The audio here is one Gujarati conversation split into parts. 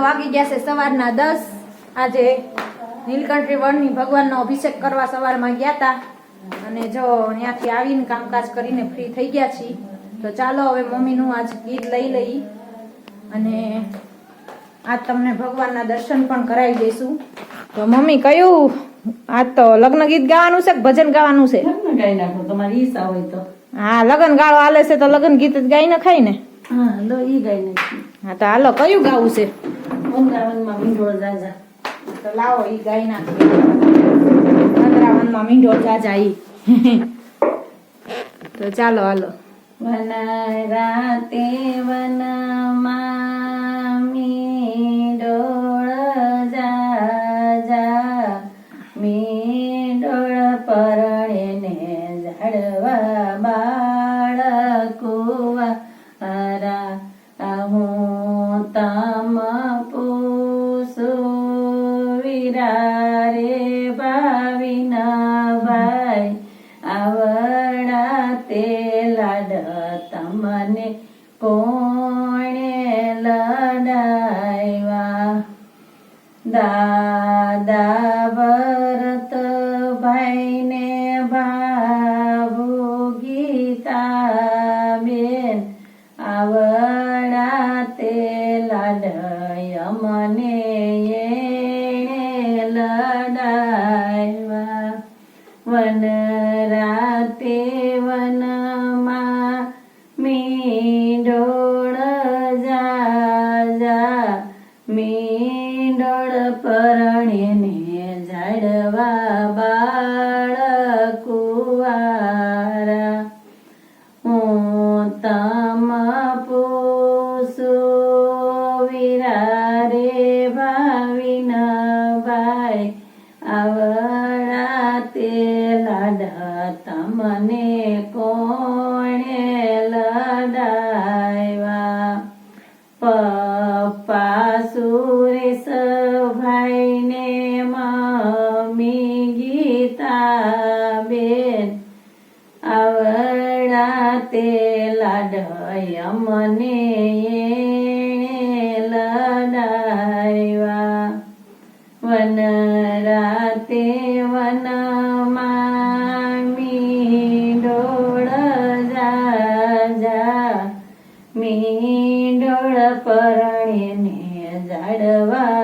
વાગી ગયા છે સવારના દસ. આજે નીલકંઠી વનની ભગવાનનો અભિષેક કરવા સવારમાં ગયા હતા. અને જો ત્યાંથી આવીને કામકાજ કરીને ફ્રી થઈ ગયા છીએ. તો ચાલો, હવે મમ્મીનું આજ ગીત લઈ લઈ. અને આજ તમને ભગવાનના દર્શન પણ કરાવી દઈશું. તો મમ્મી કયું? આજ તો લગ્ન ગીત ગાવાનું છે કે ભજન ગાવાનું છે? લગ્ન ગાઈ નાખો તમારી ઈચ્છા હોય તો. હા લગ્ન ગાળો હાલે છે તો લગ્ન ગીત જ ગાઈ નખાય ને? હા લો ઈ ગાઈ નાખી હા તો હાલો કયું ગાવું છે? વૃંદાવનમાં મીંઢોળ રાજા તો લાવો ઈ ગાઈ નાખીએ. વૃંદાવનમાં મીંઢોળ જાજા ઈ. તો ચાલો હાલો. વન રાતે વનમાં મીંઢોળ જાજા મીંઢોળ પરણે ને ઝાડવા બાળકુવા ભાઈને ભાભુ પરણીને ઝાડવા બાળકુવારા મીંડોળ પરણીને ઝાડવા બાળકુવારા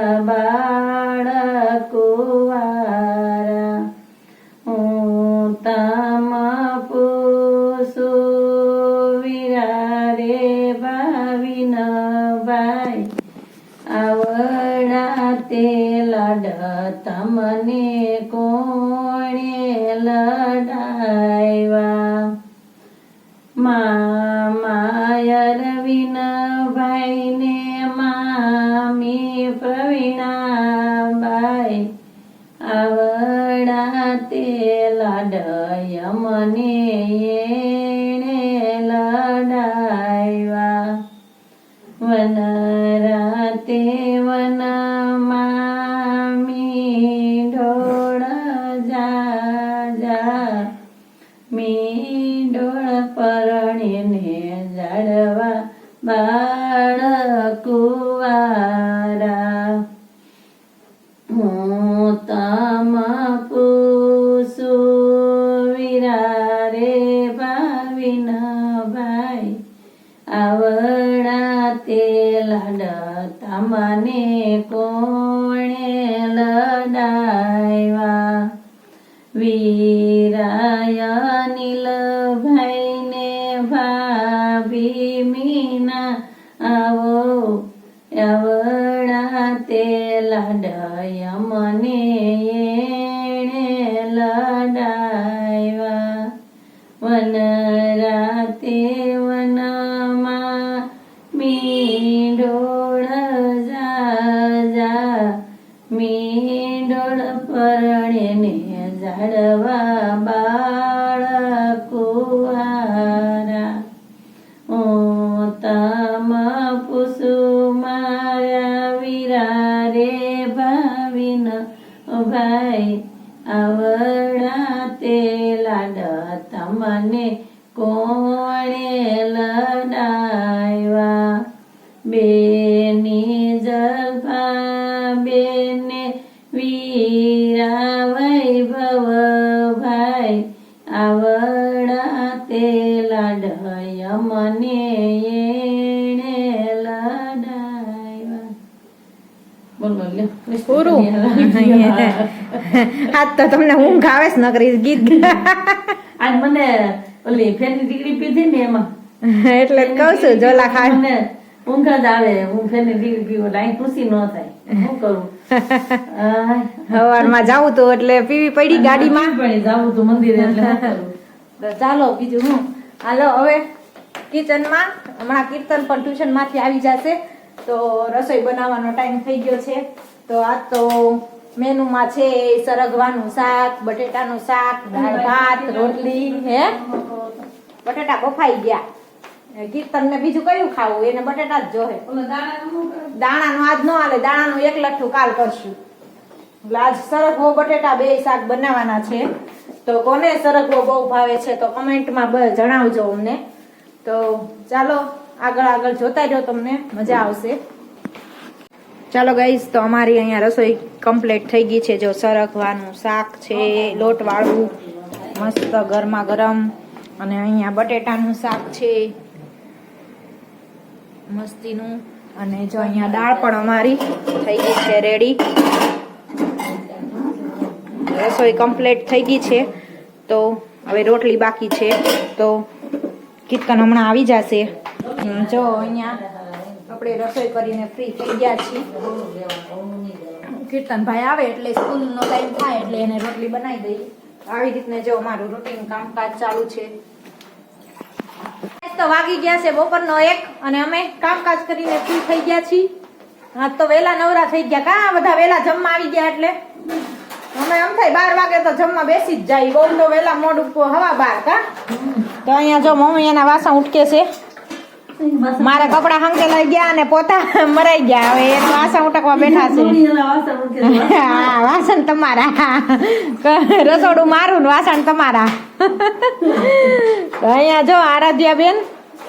આજ તો તમને ઊંઘ આવે છે નકરી ગીત આજ મને ઓલી ફેરની ડિગ્રી પીધી ને એમાં. એટલે કહું છું જોલા ખાય. મને ઊંઘ જ આવે હું ફેરની ડિગ્રી પીવો લાઈન ખુશી ન થાય. શું કરું? હવારમાં જાવું તો એટલે પીવી પડી ગાડીમાં. પણ જાવું તો મંદિરે એટલે ચાલો બીજું હું. હાલો હવે કિચનમાં હમણાં કીર્તન પણ ટ્યુશનમાંથી આવી જશે. તો રસોઈ બનાવવાનો ટાઈમ થઈ ગયો છે. તો આજ તો મેનુમાં છે સરગવાનું શાક બટેટાનું શાક દાળ ભાત રોટલી હે? બટેટા બફાઈ ગયા. કીર્તન ને બીજું કયું ખાવું? એને બટેટા જ જોહે. દાણાનું આજ ન હાલે દાણાનું એક લઠ્ઠું કાલ કરશું. આજ સરગવો બટેટા બે શાક બનાવવાના છે. તો કોને સરગવો બહુ ભાવે છે તો કમેન્ટમાં બ- જણાવજો અમને. તો ચાલો આગળ આગળ જોતા રહ્યો તમને. મજા આવશે. ચાલો ગાઈઝ તો અમારી અહીંયા રસોઈ કમ્પ્લીટ થઈ ગઈ છે. જો સરગવાનું શાક છે, લોટવાળું, મસ્ત ગરમા ગરમ અને અહીંયા બટેટાનું શાક છે, મસ્તીનું, અને જો અહીંયા દાળ પણ અમારી થઈ ગઈ છે રેડી રસોઈ કમ્પ્લીટ થઈ ગઈ છે. તો હવે રોટલી બાકી છે. તો કીર્તન હમણાં આવી જશે. જો અહીંયા આપણે રસોઈ કરીને ફ્રી થઈ ગયા છીએ. કીર્તનભાઈ આવે એટલે સ્કૂલનો ટાઈમ થાય એટલે એને રોટલી બનાવી દઈએ. આવી રીતને જો મારું રૂટીન કામકાજ ચાલુ છે. તો વાગી ગયા છે બપોરનો એક અને અમે કામકાજ કરીને ફ્રી થઈ ગયા છીએ. હા તો વેલા નવરા થઈ ગયા. કા બધા વેલા જમવા આવી ગયા એટલે? અમે એમ થાય બાર વાગે તો જમવા બેસી જ જાય. બહુ તો મોડું હવા બાર કા? તો અહીંયા જો મમ્મી એના વાસણ ઉટકે છે. મારા કપડા હંકેલાઈ ગયા અને પોતા મરાઈ ગયા. હવે એ વાસણ ઉટકવા બેઠા છે. હા વાસણ તમારા. રસોડું મારું ને વાસણ તમારા. તો અહીંયા જો આરાધ્યા બેન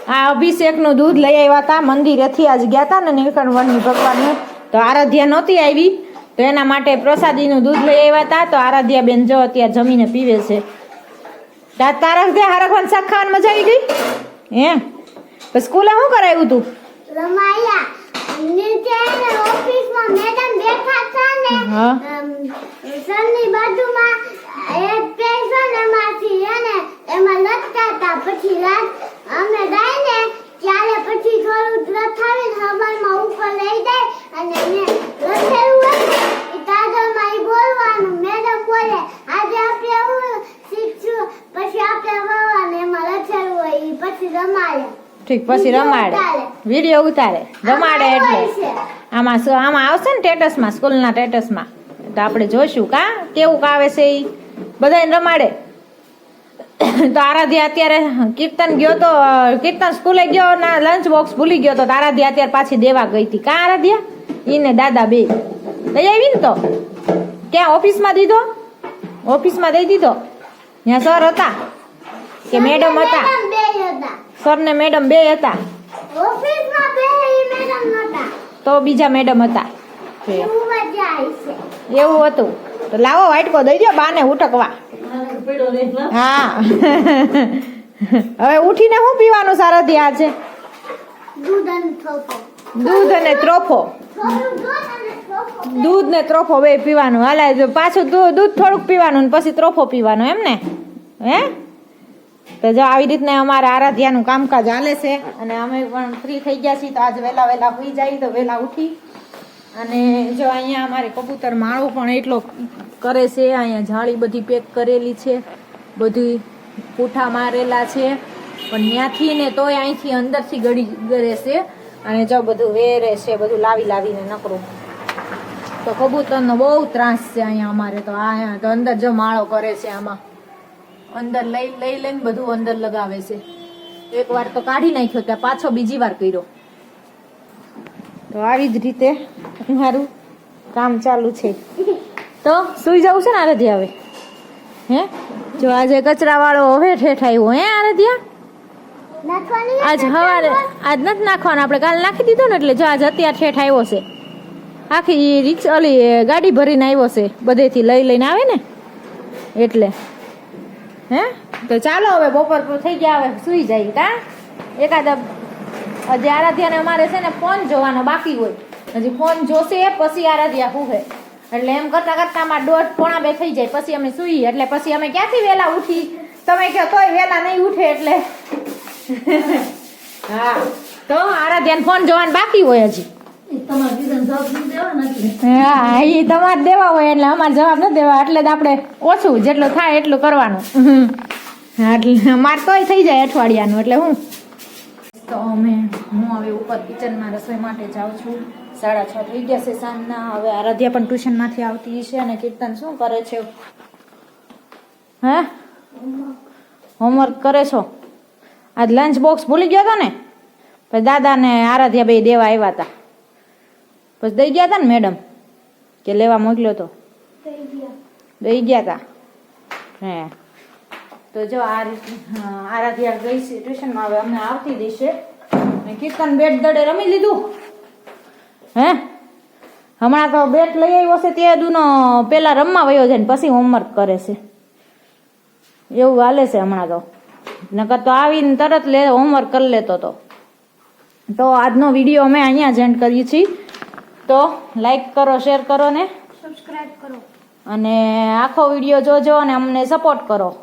આ અભિષેકનું દૂધ લઈ આવ્યા હતા. મંદિરેથી આજ ગયા હતા ને નીલકંઠ વનની ભગવાનનું. તો આરાધ્યા નહોતી આવી. તો એના માટે પ્રસાદીનું દૂધ લઈ આવ્યા હતા. તો આરાધ્યા બેન જો અત્યારે જમીને પીવે છે. તા- દે હરખવાન શાક ખાવાની મજા આવી ગઈ? હે? સ્કૂલે શું કરાવ્યું તું? રમાયા. નીચે ઓફિસમાં મેડમ બેઠા હતા ને સરની બાજુમાં એક પેન્શન એમાંથી એને એમાં લખતા હતા. પછી રાત અમે ને ત્યારે પછી થોડું લખાવીને હવારમાં ઉપર લઈ જાય અને એને એ કાગળમાં ઈ બોલવાનું મેડમ બોલે આજે આપણે હું શીખશું પછી આપણે વવાને એમાં લખેલું હોય ઈ પછી રમાડે ઠીક પછી રમાડે. વીડિયો ઉતારે. રમાડે એટલે. આમાં આમાં આવશે ને સ્ટેટસમાં સ્કૂલના સ્ટેટસમાં. તો આપણે જોઈશું કા? કેવું આવે છે એ બધાને રમાડે. તો આરાધ્યા અત્યારે કીર્તન ગયો તો કીર્તન સ્કૂલે ગયો ના લંચ બોક્સ ભૂલી ગયો તો આરાધ્યા અત્યારે પાછી દેવા ગઈ હતી. કા આરાધ્યા? એને દાદા બે. લઈ આવી ને તો? ક્યાં ઓફિસમાં દીધો? ઓફિસમાં દઈ દીધો? ત્યાં સર હતા કે મેડમ હતા? સર ને મેડમ બે હતા. તો બીજા મેડમ હતા. એવું હતું. તો લાવો વાટકો દઈ દો બાને ઉટકવા. હા. હવે ઉઠીને શું પીવાનું સારથી આ છે દૂધ અને ત્રોફો. દૂધ ને ત્રોફો બે પીવાનું. હાલા પાછું દૂધ થોડુંક પીવાનું પછી ત્રોફો પીવાનો એમ ને? હે? તો જો આવી રીતના અમારા આરાધ્યાનું કામકાજ હાલે છે અને અમે પણ ફ્રી થઈ ગયા છીએ તો આજ વહેલા વહેલા હોઈ જાય તો વહેલા ઉઠી. અને જો અહીંયા અમારે કબૂતર માળો પણ એટલો કરે છે, અહીંયા જાળી બધી પેક કરેલી છે, બધી પૂઠા મારેલા છે. પણ ત્યાંથી ને તોય અહીંથી અંદરથી ગળી ગળે છે અને જો બધું વેરે છે, બધું લાવી લાવીને નકરું. તો કબૂતરનો બહુ ત્રાસ છે અહીંયા અમારે તો, આ તો અંદર જો માળો કરે છે આમાં. અંદર લઈ લઈ લઈને બધું અંદર લગાવે છે. એક વાર તો કાઢી નાખ્યો ત્યાં પાછો બીજી વાર કર્યો. તો આવી જ રીતે મારું કામ ચાલુ છે. તો સુઈ જવું છે ને આરાધ્યા હવે? હે? જો આજે કચરાવાળો હવે ઠેઠ આવ્યો હે આરાધ્યા? આજ સવારે આજ નથી નાખવાનો આપણે કાલ નાખી દીધો ને એટલે જો આજ અત્યારે ઠેઠ આવ્યો છે. આખી રિક્ષા ઓલી ગાડી ભરીને આવ્યો છે બધેથી લઈ લઈને આવે ને? એટલે. હે? તો ચાલો હવે બપોર પર થઈ ગયા, હવે સુઈ જાય કા? એકાદ હજી આરાધ્યાને અમારે છે ને ફોન જોવાનો બાકી હોય. હજી ફોન જોશે, પછી આરાધ્યા હુહે. એટલે એમ કરતા કરતા અમારે દોઢ પોણા બે થઈ જાય, પછી અમે સૂઈએ. એટલે પછી અમે ક્યાંથી વહેલા ઉઠી? તમે કહો તોય વહેલા નહીં ઉઠે એટલે. હા. તો આરાધ્યાને ફોન જોવાનું બાકી હોય હજી. તમારે કીધું જવાબ નહીં દેવા હા એ તમારે દેવા હોય એટલે અમારે જવાબ ન દેવા એટલે જ આપણે ઓછું જેટલું થાય એટલું કરવાનું. એટલે અમારે તોય થઈ જાય અઠવાડિયાનું એટલે હું? તો અમે હું હવે ઉપર કિચનમાં રસોઈ માટે જાઉં છું. સાડા છ થઈ ગયા છે સાંજના. હવે આરાધ્યા પણ ટ્યુશનમાંથી આવતી છે અને કીર્તન શું કરે છે? હે? હોમવર્ક કરે છો? આજ લંચ બોક્સ ભૂલી ગયો હતો ને? પછી દાદાને આરાધ્યા બે દેવા આવ્યા હતા. પછી દઈ ગયા હતા ને મેડમ કે લેવા મોકલ્યો તો? દઈ ગયા. હતા હે. તો જો આ આરાધ્યા ગઈ છે ટ્યુશનમાં હવે અમને આવતી દેશે મેં કીર્તન બેટ દડે રમી લીધું. હે? હમણાં તો બેટ લઈ આવ્યો છે તે દુનો પેલા રમવા વયો છે ને પછી હોમવર્ક કરે છે. એવું હાલે છે હમણાં તો. નકર તો આવીને તરત લે હોમવર્ક કરી લેતો તો. તો આજનો વીડિયો અમે અહીંયા જ એન્ડ કરીએ છીએ. તો લાઈક કરો શેર કરો ને. સબસ્ક્રાઈબ કરો. અને આખો વીડિયો જોજો અને અમને સપોર્ટ કરો.